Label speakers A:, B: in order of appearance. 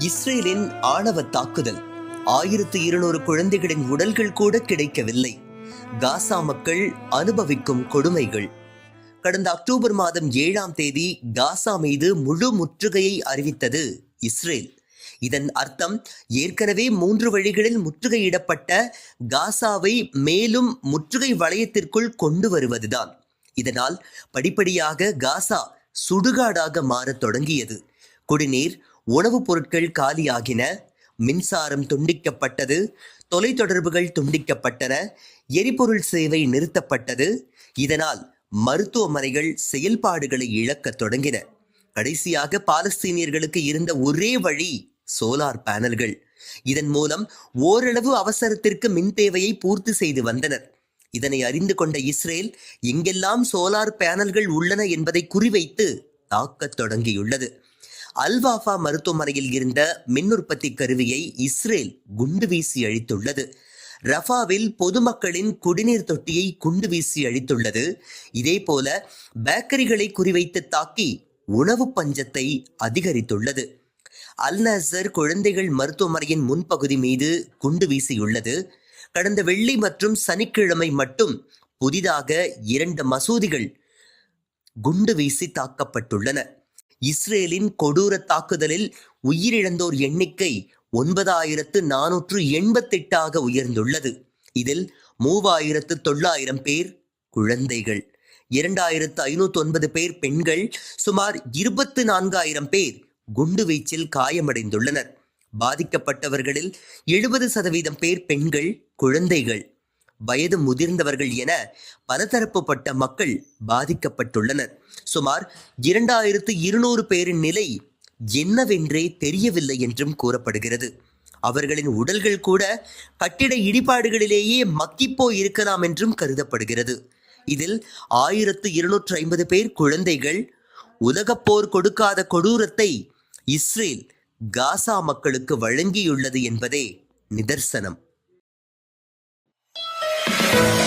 A: இஸ்ரேலின் ஆணவ தாக்குதல். ஆயிரத்து இருநூறு குழந்தைகளின் உடல்கள் கூட கிடைக்கவில்லை. காசா மக்கள் அனுபவிக்கும் கொடுமைகள். கடந்த அக்டோபர் மாதம் ஏழாம் தேதி காசா மீது முழு முற்றுகையை அறிவித்தது இஸ்ரேல். இதன் அர்த்தம் ஏற்கனவே மூன்று வழிகளில் முற்றுகையிடப்பட்ட காசாவை மேலும் முற்றுகை வளையத்திற்குள் கொண்டு வருவதுதான். இதனால் படிப்படியாக காசா சுடுகாடாக மாறத் தொடங்கியது. குடிநீர் உணவுப் பொருட்கள் காலியாகின. மின்சாரம் துண்டிக்கப்பட்டது. தொலைத்தொடர்புகள் துண்டிக்கப்பட்டன. எரிபொருள் சேவை நிறுத்தப்பட்டது. இதனால் மருத்துவமனைகள் செயல்பாடுகளை இழக்கத் தொடங்கின. கடைசியாக பாலஸ்தீனியர்களுக்கு இருந்த ஒரே வழி சோலார் பேனல்கள். இதன் மூலம் ஓரளவு அவசரத்திற்கு மின் தேவையை பூர்த்தி செய்து வந்தனர். இதனை அறிந்து கொண்ட இஸ்ரேல் எங்கெல்லாம் சோலார் பேனல்கள் உள்ளன என்பதை குறிவைத்து தாக்கத் தொடங்கியுள்ளது. அல்வாஃபா மருத்துவமனையில் இருந்த மின் உற்பத்தி கருவியை இஸ்ரேல் குண்டு வீசி அழித்துள்ளது. ரஃபாவில் பொதுமக்களின் குடிநீர் தொட்டியை குண்டு வீசி அழித்துள்ளது. இதேபோல பேக்கரிகளை குறிவைத்து தாக்கி உணவு பஞ்சத்தை அதிகரித்துள்ளது. அல் நசர் குழந்தைகள் மருத்துவமனையின் முன்பகுதி மீது குண்டு வீசியுள்ளது. கடந்த வெள்ளி மற்றும் சனிக்கிழமை மட்டும் புதிதாக இரண்டு மசூதிகள் குண்டு வீசி தாக்கப்பட்டுள்ளன. இஸ்ரேலின் கொடூர தாக்குதலில் உயிரிழந்தோர் எண்ணிக்கை ஒன்பதாயிரத்து நானூற்று எண்பத்தெட்டாக உயர்ந்துள்ளது. இதில் மூவாயிரத்து தொள்ளாயிரம் பேர் குழந்தைகள் இரண்டாயிரத்து ஐநூற்று ஒன்பது பேர் பெண்கள் சுமார் இருபத்து நான்காயிரம் பேர் குண்டுவீச்சில் காயமடைந்துள்ளனர். பாதிக்கப்பட்டவர்களில் எழுபது சதவீதம் பேர் பெண்கள் குழந்தைகள். வயது முதிர்ந்தவர்கள் என பலதரப்புப்பட்ட மக்கள் பாதிக்கப்பட்டுள்ளனர். சுமார் இரண்டாயிரத்து இருநூறு பேரின் நிலை என்னவென்றே தெரியவில்லை என்றும் கூறப்படுகிறது. அவர்களின் உடல்கள் கூட கட்டிட இடிபாடுகளிலேயே மக்கிப்போய் இருக்கலாம் என்றும் கருதப்படுகிறது. இதில் ஆயிரத்து இருநூற்று ஐம்பது பேர் குழந்தைகள் உலகப்போர் கொடுக்காத கொடூரத்தை இஸ்ரேல் காசா மக்களுக்கு வழங்கியுள்ளது என்பதே நிதர்சனம். Thank you.